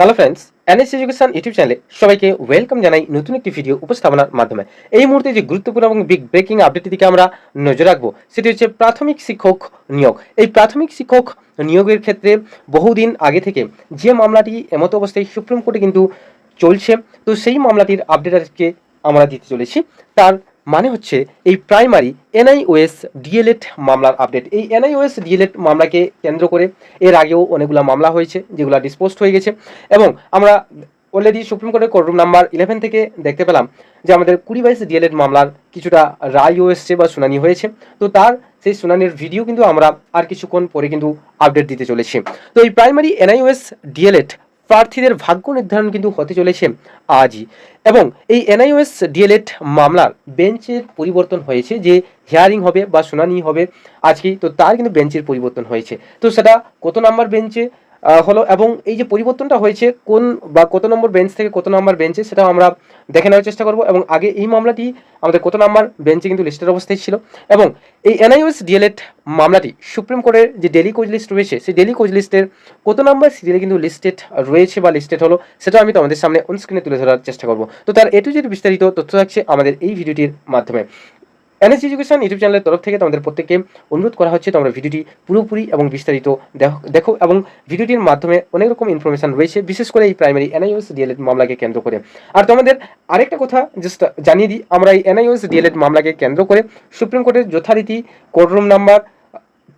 Hello friends NS education YouTube চ্যানেলে সবাইকে welcome জানাই নতুন একটি ভিডিও উপস্থাপনার মাধ্যমে। এই মুহূর্তে যে গুরুত্বপূর্ণ এবং বিগ ব্রেকিং আপডেটের দিকে আমরা নজর রাখব, সেটি হচ্ছে প্রাথমিক শিক্ষক নিয়োগ। এই প্রাথমিক শিক্ষক নিয়োগের ক্ষেত্রে বহুদিন আগে থেকে যে মামলাটি এমতো অবস্থায় সুপ্রিম কোর্টে কিন্তু চলছে, তো সেই মামলাটির আপডেট আজকে আমরা দিতে চলেছি। তার মানে হচ্ছে এই প্রাইমারি এনআইওএস ডিএলএড মামলার আপডেট এই এনআইওএস ডিএলএড মামলাকে কেন্দ্র করে এর আগেও অনেকগুলো মামলা হয়েছে, যেগুলো ডিসপোজড হয়ে গেছে। এবং আমরা অলরেডি সুপ্রিম কোর্টের কোর্টরুম নাম্বার ইলেভেন থেকে দেখতে পেলাম যে আমাদের কুড়ি বাইশ ডিএলএড মামলার কিছুটা রায়ও এসছে বা শুনানি হয়েছে। তো তার সেই শুনানির ভিডিও কিন্তু আমরা আর কিছুক্ষণ পরে কিন্তু আপডেট দিতে চলেছি। তো এই প্রাইমারি এনআইওএস ডিএলএড প্রার্থীদের ভাগ্য নির্ধারণ কিন্তু হতে চলেছে আজই। এবং এই এনআইওএস ডিএলএড মামলার বেঞ্চের পরিবর্তন হয়েছে যে হিয়ারিং হবে বা শুনানি হবে আজকেই, তো তার কিন্তু বেঞ্চের পরিবর্তন হয়েছে। তো সেটা কত নাম্বার বেঞ্চে? হলো এবং এই যে পরিবর্তনটা হয়েছে, কোন বা কত নম্বর বেঞ্চ থেকে কত নম্বর বেঞ্চে সেটাও আমরা দেখে নেওয়ার চেষ্টা করব এবং আগে এই মামলাটি, আমাদের কত নাম্বার বেঞ্চে কিন্তু লিস্টের অবস্থায় ছিল এবং এই এনআইওএস ডিএলএড মামলাটি, সুপ্রিম কোর্টের যে ডেলি কোচ লিস্ট রয়েছে, সেই ডেলি কোচ লিস্টের কত নাম্বার সিরিয়ালে কিন্তু লিস্টেড রয়েছে বা লিস্টেড হলো সেটা আমি তোমাদের সামনে অন স্ক্রিনে তুলে ধরার চেষ্টা করব। তো তার এটু যেটি বিস্তারিত তথ্য থাকছে আমাদের এই ভিডিওটির মাধ্যমে। এনএস এডুকেশন ইউটিউব চ্যানেলের তরফ থেকে তোমাদের প্রত্যেককে অনুরোধ করা হচ্ছে তোমরা ভিডিওটি পুরোপুরি এবং বিস্তারিত দেখো- এবং ভিডিওটির মাধ্যমে অনেক রকম ইনফরমেশন রয়েছে, বিশেষ করে এই প্রাইমারি এনআইওএস ডিএলএড মামলাকে কেন্দ্র করে। আর তোমাদের আরেকটা কথা জাস্ট জানিয়ে দিই, আমরা এই এনআইওএস ডিএলএড মামলাকে কেন্দ্র করে সুপ্রিম কোর্টের যথারীতি কোর্টরুম নাম্বার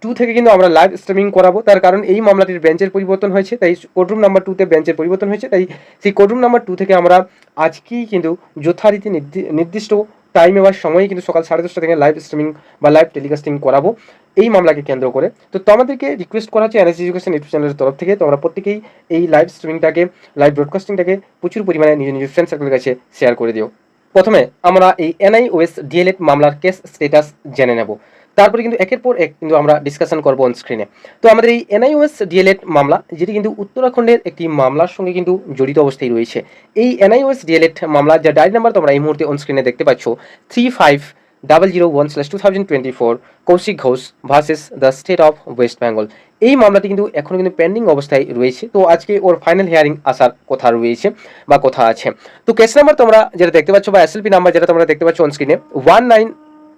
টু থেকে কিন্তু আমরা লাইভ স্ট্রিমিং করাবো। তার কারণ এই মামলাটির বেঞ্চের পরিবর্তন হয়েছে, তাই কোর্টরুম নাম্বার টুতে বেঞ্চের পরিবর্তন হয়েছে, তাই সেই কোর্টরুম নাম্বার টু থেকে আমরা আজকেই কিন্তু যথারীতি নির্দি- নির্দিষ্ট টাইমে বা সময়ে কিন্তু সকাল সাড়ে দশটা থেকে লাইভ স্ট্রিমিং বা লাইভ টেলিকাস্টিং করাবো। এই মামলাকে কেন্দ্র করে। তো তোমাদেরকে রিকোয়েস্ট করা হচ্ছে এনএস এডুকেশন ইউটিউব চ্যানেলের তরফ থেকে। তোমরা প্রত্যেকেই এই লাইভ স্ট্রিমিংটাকে লাইভ ব্রডকাস্টিংটাকে প্রচুর পরিমাণে নিজের নিজের ফ্রেন্ড সার্কেলের কাছে শেয়ার করে দিও। প্রথমে আমরা এই এনআইওএস ডিএলএড মামলার কেস স্টেটাস জেনে নেব। তারপরে কিন্তু একের পর এক কিন্তু আমরা ডিসকাশন করব অন স্ক্রিনে তো আমাদের এই এনআইওএস ডিএলএড মামলা, যেটি কিন্তু উত্তরাখণ্ডের একটি মামলার সঙ্গে কিন্তু জড়িত অবস্থায় রয়েছে। এই এনআইওএস ডিএলএড মামলা যা ডায়েরি নাম্বার তোমরা এই মুহূর্তে অন স্ক্রিনে দেখতে পাচ্ছ three five double zero one slash two thousand twenty four Kaushik Ghosh versus the state of West Bengal এই মামলাটি কিন্তু এখনও কিন্তু পেন্ডিং অবস্থায় রয়েছে। তো আজকে ওর ফাইনাল হিয়ারিং আসার কথা রয়েছে বা কথা আছে। তো কেস নাম্বার তোমরা যেটা দেখতে পাচ্ছ বা এসএলপি নাম্বার যেটা তোমরা দেখতে পাচ্ছ অন স্ক্রিনে one nine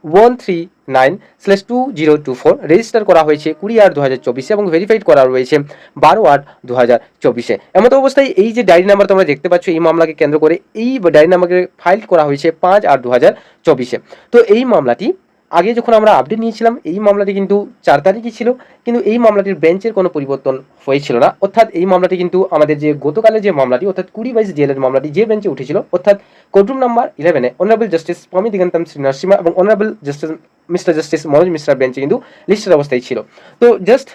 one three nine slash two zero two four register করা হয়েছে কুড়ি আট দু হাজার চব্বিশে এবং ভেরিফাইড করা রয়েছে বারো আট দু হাজার চব্বিশে। এমতো অবস্থায় এই যে ডায়েরি নাম্বার তোমরা দেখতে পাচ্ছ, এই মামলাকে কেন্দ্র করে এই ডায়েরি নাম্বারকে ফাইল করা হয়েছে পাঁচ আট দু হাজার চব্বিশে। তো এই মামলাটি আগে যখন আমরা আপডেট নিয়েছিলাম, এই মামলাটি কিন্তু চার তারিখই ছিল, কিন্তু এই মামলাটির বেঞ্চের কোনো পরিবর্তন হয়েছিল না। অর্থাৎ এই মামলাটি কিন্তু আমাদের যে গতকালের যে মামলাটি, অর্থাৎ কুড়ি বাইশ ডিএলের মামলাটি যে বেঞ্চে উঠেছিল, অর্থাৎ কোর্টরুম নাম্বার ইলেভেনে অনারেবল জাস্টিস স্বামী দিগন্তম শ্রী নরসিমা এবং honourable justice mister justice Manoj Mishra বেঞ্চে কিন্তু লিস্টের অবস্থায় ছিল। তো জাস্ট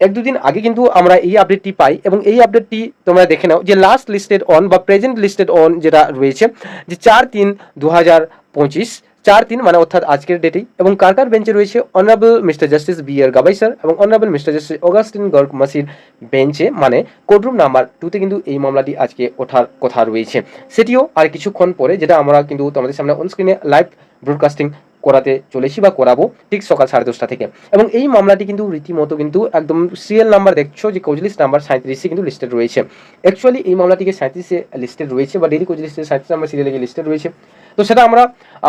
এক দুদিন আগে কিন্তু আমরা এই আপডেটটি পাই এবং এই আপডেটটি তোমরা দেখে নাও যে লাস্ট লিস্টেড অন বা প্রেজেন্ট লিস্টেড অন যেটা রয়েছে, যে চার তিন দু হাজার পঁচিশ চার তিন মানে অর্থাৎ আজকের ডেটেই এবং কার কার বেঞ্চে রয়েছে? Honourable mister justice B R Gavai sir এবং অনারেবল মিস্টার জাস্টিস অগাস্টিন গর্গ মাসির বেঞ্চে মানে কোর্টরুম নাম্বার টুতে কিন্তু এই মামলাটি আজকে ওঠার কথা রয়েছে। সেটিও আর কিছুক্ষণ পরে, যেটা আমরা কিন্তু তোমাদের সামনে অন স্ক্রিনে লাইভ ব্রডকাস্টিং করাতে চলেছি বা করাবো ঠিক সকাল সাড়ে দশটা থেকে। এবং এই মামলাটি কিন্তু রীতিমতো কিন্তু একদম সিরিয়াল নাম্বার দেখছ যে কোজলিস্ট নাম্বার সাঁত্রিশে কিন্তু লিস্টেড রয়েছে। অ্যাকচুয়ালি এই মামলাটিকে সাঁত্রিশে লিস্টেড রয়েছে বা ডেলি কোচ লিস্টের সাঁত্রিশ নাম্বার সিরিয়ালে লিস্টেড রয়েছে। তো সেটা আমরা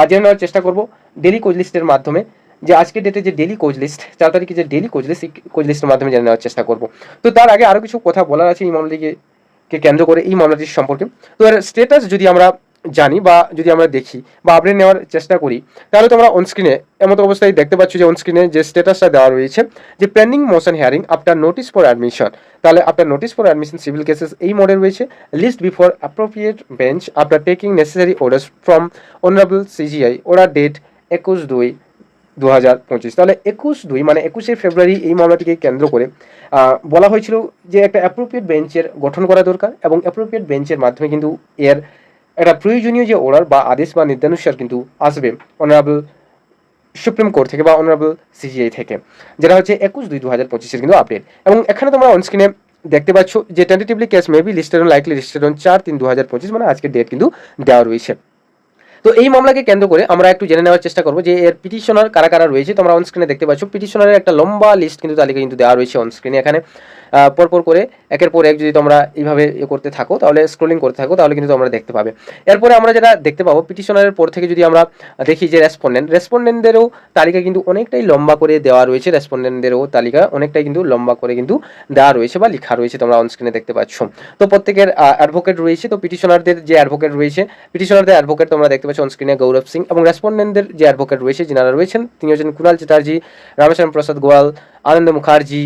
জেনে নেওয়ার চেষ্টা করব ডেলি কোচ লিস্টের মাধ্যমে। যে আজকের ডেটে যে ডেলি কোচ লিস্ট চার তারিখে যে ডেলি কোচ লিস্ট কোচ লিস্টের মাধ্যমে জেনে নেওয়ার চেষ্টা করব। তো তার আগে আরও কিছু কথা বলার আছে এই মামলাটিকে কেন্দ্র করে এই মামলাটির সম্পর্কে। তো এর স্টেটাস যদি আমরা জানি বা যদি আমরা দেখি বা আপডেট নেওয়ার চেষ্টা করি, তাহলে তোমরা অনস্ক্রিনে এমতো অবস্থায় দেখতে পাচ্ছ যে অনস্ক্রিনে যে স্টেটাসটা দেওয়া রয়েছে, যে pending motion hearing after notice for admission তাহলে after notice for admission civil cases এই মডেল রয়েছে list before appropriate bench after taking necessary orders from honourable CJI ওরা ডেট একুশ দুই দু হাজার পঁচিশ। তাহলে একুশ দুই মানে একুশে ফেব্রুয়ারি এই মামলাটিকে কেন্দ্র করে বলা হয়েছিল যে একটা অ্যাপ্রোপ্রিয়েট বেঞ্চের গঠন করা দরকার এবং অ্যাপ্রোপ্রিয়েট বেঞ্চের মাধ্যমে কিন্তু এর একটা প্রয়োজনীয় যে অর্ডার বা আদেশ বা নির্দেশানুসার কিন্তু আসবে অনারেবল সুপ্রিম কোর্ট থেকে বা অনারেবল সিজিআই থেকে, যেটা হচ্ছে একুশ দুই দু হাজার পঁচিশের কিন্তু আপডেট এবং এখানে তোমরা অনস্ক্রিনে দেখতে পাচ্ছ যে tentatively case maybe listed on likely listed on চার তিন দু হাজার পঁচিশ মানে আজকের ডেট কিন্তু দেওয়া রয়েছে। তো এই মামলাকে কেন্দ্র করে আমরা একটু জেনে নেওয়ার চেষ্টা করব যে এর পিটিশনার কারা কারা রয়েছে। তোমরা অন স্ক্রিনে দেখতে পাচ্ছ পিটিশনারের একটা লম্বা লিস্ট কিন্তু তালিকা কিন্তু দেওয়া রয়েছে অন স্ক্রিনে এখানে। পরপর করে একের পর এক যদি তোমরা এইভাবে ইয়ে করতে থাকো, তাহলে স্ক্রোলিং করতে থাকো, তাহলে কিন্তু তোমরা দেখতে পাবে। এরপরে আমরা যেটা দেখতে পাবো পিটিশনারের পর থেকে যদি আমরা দেখি যে রেসপন্ডেন্ট রেসপন্ডেন্টদেরও তালিকা কিন্তু অনেকটাই লম্বা করে দেওয়া রয়েছে রেসপন্ডেন্টদেরও তালিকা অনেকটাই কিন্তু লম্বা করে কিন্তু দেওয়া রয়েছে বা লেখা রয়েছে তোমরা অনস্ক্রিনে দেখতে পাচ্ছ। তো প্রত্যেকের অ্যাডভোকেট রয়েছে, তো পিটিশনারদের যে অ্যাডভোকেট রয়েছে পিটিশনারদের অ্যাডভোকেট তোমরা দেখতে পাচ্ছ অনস্ক্রিনে গৌরব সিং এবং রেসপন্ডেন্টদের যে অ্যাডভোকেট রয়েছে, যিনারা রয়েছেন তিনি হচ্ছেন কুণাল চ্যাটার্জি, রামেশ্বরম প্রসাদ গোয়াল আনন্দ মুখার্জি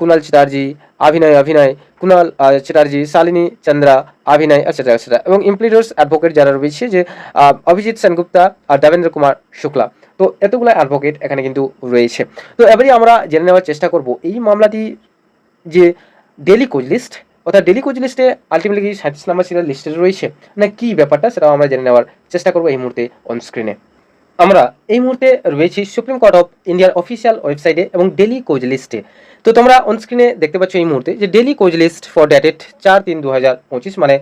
কুণাল চ্যাটার্জি অভিনয় অভিনয় কুণাল চ্যাটার্জি শালিনী চন্দ্রা অভিনয় এটসেট্রা এটসেট্রা এবং ইমপ্লিডার্স অ্যাডভোকেট যারা রয়েছে যে অভিজিৎ সেনগুপ্তা আর দেবেন্দ্র কুমার শুক্লা তো এতগুলো অ্যাডভোকেট এখানে কিন্তু রয়েছে। তো এবারে আমরা জেনে নেওয়ার চেষ্টা করব, এই মামলাটি যে ডেলি কোচ লিস্ট অর্থাৎ ডেলি কোচ লিস্টে আলটিমেটলি সাঁত্রিশ নাম্বার সিরিয়াল লিস্টে রয়েছে? না কি ব্যাপারটা সেটাও আমরা জেনে নেওয়ার চেষ্টা করব এই মুহূর্তে অন স্ক্রিনে আমরা এই মুহূর্তে রয়েছি সুপ্রিম কোর্ট অফ ইন্ডিয়ার অফিসিয়াল ওয়েবসাইটে এবং ডেলি কোচ লিস্টে তো তোমরা অনস্ক্রিনে দেখতে পাচ্ছ এই মুহূর্তে যে daily cause list for dated চার তিন দু হাজার পঁচিশ মানে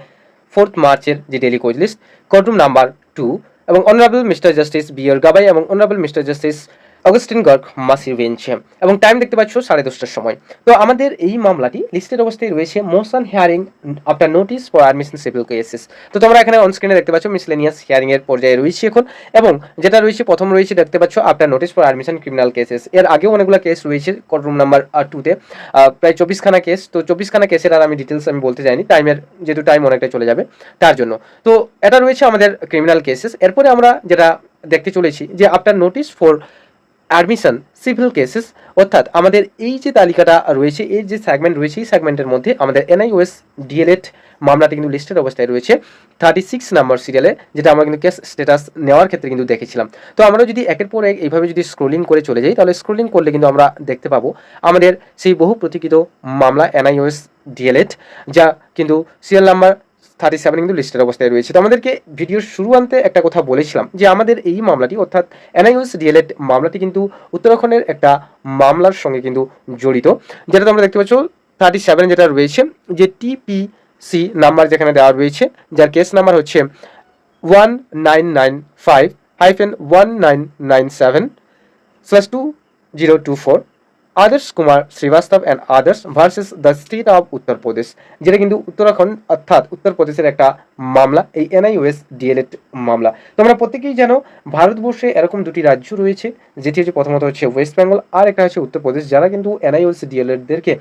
ফোর্থ মার্চের যে daily cause list courtroom number two এবং honourable mister justice B R Gavai এবং অনারেবল মিস্টার জাস্টিস অগস্টিন গর্গ মাসির বেঞ্চে। এবং টাইম দেখতে পাচ্ছ সাড়ে দশটার সময়। তো আমাদের এই মামলাটি লিস্টের অবস্থায় রয়েছে motion hearing after notice for admission civil cases তো তোমরা এখানে অনস্ক্রিনে দেখতে পাচ্ছ মিসলেনিয়াস হিয়ারিং এর পর্যায়ে রয়েছে এখন। এবং যেটা রয়েছে, প্রথম রয়েছে দেখতে পাচ্ছ after notice for admission criminal cases এর আগেও অনেকগুলো কেস রয়েছে কোর্টরুম নাম্বার টুতে প্রায় চব্বিশখানা কেস তো চব্বিশখানা কেসের আর আমি ডিটেলস আমি বলতে চাইনি। টাইমের যেহেতু টাইম অনেকটা চলে যাবে তার জন্য। তো এটা রয়েছে আমাদের ক্রিমিনাল কেসেস এরপরে আমরা যেটা দেখতে চলেছি যে after notice for admission, civil cases, অর্থাৎ আমাদের এই যে তালিকাটা রয়েছে, এই যে সেগমেন্ট রয়েছে, এই সেগমেন্টের মধ্যে আমাদের এনআইওএস, ডিএলএড মামলাটি কিন্তু লিস্টেড অবস্থায় রয়েছে। থার্টি সিক্স নাম্বার সিরিয়ালে, যেটা আমরা কিন্তু কেস স্ট্যাটাস নেওয়ার ক্ষেত্রে কিন্তু দেখেছিলাম। তো আমরা যদি একের পর এক এইভাবে যদি স্ক্রোলিং করে চলে যাই, তাহলে স্ক্রোলিং করলে কিন্তু আমরা দেখতে পাবো আমাদের সেই বহু প্রতীক্ষিত মামলা, এনআইওএস, ডিএলএড, যা কিন্তু সিরিয়াল নাম্বার থার্টি সেভেন কিন্তু লিস্টের অবস্থায় রয়েছে। তো আমাদেরকে ভিডিওর শুরু আনতে একটা কথা বলেছিলাম যে, আমাদের এই মামলাটি, অর্থাৎ এনআইওএস ডিএলএড মামলাটি কিন্তু উত্তরাখণ্ডের একটা মামলার সঙ্গে কিন্তু জড়িত, যেটা তোমরা দেখতে পাচ্ছ থার্টি সেভেন যেটা রয়েছে, যে টিপিসি নাম্বার যেখানে দেওয়া রয়েছে, যার কেস নাম্বার হচ্ছে one nine nine five hyphen one nine nine seven slash two zero two four Adarsh Kumar Srivastava and others versus the state of Uttar Pradesh যেটা কিন্তু উত্তরাখণ্ড অর্থাৎ উত্তরপ্রদেশের একটা মামলা, এই এনআইওএস ডিএলএড মামলা। তোমরা প্রত্যেকেই জানো, ভারতবর্ষে এরকম দুটি রাজ্য রয়েছে, যেটি হচ্ছে প্রথমত হচ্ছে ওয়েস্ট বেঙ্গল আর একটা হচ্ছে উত্তরপ্রদেশ যারা কিন্তু এনআইওএস ডিএলএডদেরকে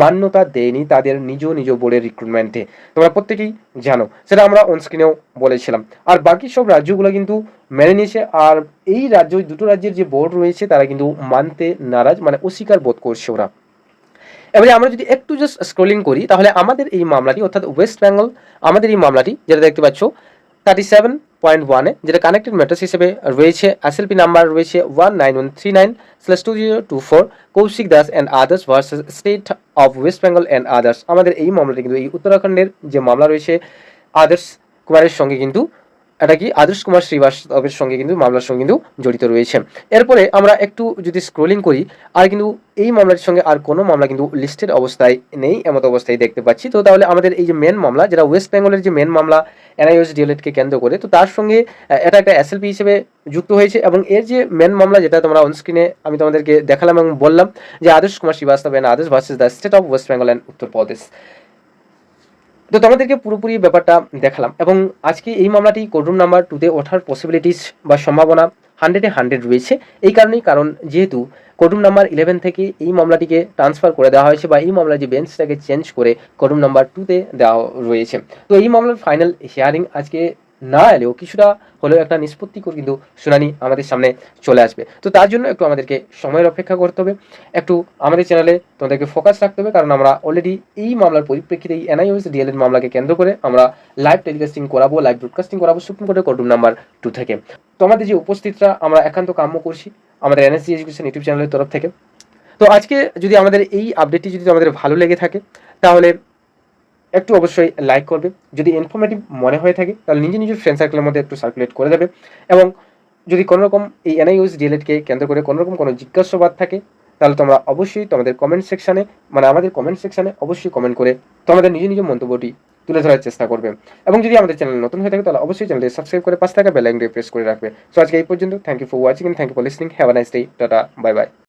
মান্যতা দেয়নি তাদের নিজ নিজ বোর্ডের রিক্রুটমেন্টে তোমরা প্রত্যেকেই জানো। সেটা আমরা অনস্ক্রিনেও বলেছিলাম। আর বাকি সব রাজ্যগুলো কিন্তু মেনে নিয়েছে। আর এই রাজ্য দুটো রাজ্যের যে বোর্ড রয়েছে, তারা কিন্তু মানতে নারাজ মানে অস্বীকার বোধ করছে ওরা। এবারে আমরা যদি একটু জাস্ট স্ক্রোলিং করি, তাহলে আমাদের এই মামলাটি, অর্থাৎ ওয়েস্ট বেঙ্গল আমাদের এই মামলাটি, যেটা দেখতে পাচ্ছ থার্টি সেভেন পয়েন্ট ওয়ানে যেটা কানেক্টেড ম্যাটার্স হিসেবে রয়েছে এসএলপি নাম্বার রয়েছে one nine one three nine slash two zero two four Kaushik Das and others versus state of West Bengal and others আমাদের এই মামলাটি কিন্তু এই উত্তরাখণ্ডের যে মামলা রয়েছে আদার্স কুমারের সঙ্গে কিন্তু, এটা কি, আদর্শ কুমার শ্রীবাস্তবের সঙ্গে কিন্তু, মামলার সঙ্গে কিন্তু জড়িত রয়েছে। এরপরে আমরা একটু যদি স্ক্রোলিং করি, আর কিন্তু এই মামলাটির সঙ্গে আর কোনো মামলা কিন্তু লিস্টেড অবস্থায় নেই, এমত অবস্থায় দেখতে পাচ্ছি। তো তাহলে আমাদের এই যে মেন মামলা, যেটা ওয়েস্ট বেঙ্গলের যে মেন মামলা এনআইএস ডিএলএডকে কেন্দ্র করে, তো তার সঙ্গে এটা একটা এসএলপি হিসেবে যুক্ত হয়েছে এবং এর যে মেন মামলা, যেটা তোমরা অনস্ক্রিনে আমি তোমাদেরকে দেখালাম এবং বললাম, যে Adarsh Kumar Srivastava and Adarsh versus the state of West Bengal and Uttar Pradesh তো তোমাদেরকে পুরোপুরি ব্যাপারটা দেখালাম এবং আজকে এই মামলাটি কোর্টরুম নাম্বার টুতে ওঠার পসিবিলিটিস বা সম্ভাবনা হান্ড্রেডে হান্ড্রেড রয়েছে। এই কারণেই কারণ যেহেতু কোর্টরুম নাম্বার ইলেভেন থেকে এই মামলাটিকে ট্রান্সফার করে দেওয়া হয়েছে বা এই মামলার যে বেঞ্চটাকে চেঞ্জ করে কোর্টরুম নাম্বার টুতে দেওয়া রয়েছে। তো এই মামলার ফাইনাল হিয়ারিং আজকে না এলেও কিছুটা হলেও একটা নিষ্পত্তিকর কিন্তু শুনানি আমাদের সামনে চলে আসবে। তো তার জন্য একটু আমাদেরকে সময়ের অপেক্ষা করতে হবে। একটু আমাদের চ্যানেলে তোমাদেরকে ফোকাস রাখতে হবে, কারণ আমরা অলরেডি এই মামলার পরিপ্রেক্ষিতে এই এনআইওএস ডিএলএড মামলাকে কেন্দ্র করে আমরা লাইভ টেলিকাস্টিং করাবো লাইভ ব্রডকাস্টিং করাবো সুপ্রিম কোর্টের কোর্টরুম নাম্বার টু থেকে। তো আমাদের যে উপস্থিতরা, আমরা একান্ত কাম্য করছি আমাদের এনএসসি এডুকেশন ইউটিউব চ্যানেলের তরফ থেকে। তো আজকে যদি আমাদের এই আপডেটটি যদি আমাদের ভালো লেগে থাকে, তাহলে একটু অবশ্যই লাইক করবে। যদি ইনফরমেটিভ মনে হয়ে থাকে, তাহলে নিজে নিজের ফ্রেন্ড সার্কেলের মধ্যে একটু সার্কুলেট করে দেবে। এবং যদি কোনো রকম এই এনআইউএস ডিএলএডকে কেন্দ্র করে কোনো রকম কোনো জিজ্ঞাসাবাদ থাকে, তাহলে তোমরা অবশ্যই তোমাদের কমেন্ট সেকশানে মানে আমাদের কমেন্ট সেকশানে অবশ্যই কমেন্ট করে তোমাদের নিজ নিজ মন্তব্যটি তুলে ধরার চেষ্টা করবে। এবং যদি আমাদের চ্যানেল নতুন হয়ে থাকে, তাহলে অবশ্যই চ্যানেলটি সাবস্ক্রাইব করে পাঁচ টাকা বেল আইকনটি প্রেস করে রাখবে। সো আজকে এই পর্যন্ত। Thank you for watching and thank you for listening have a nice day tata bye bye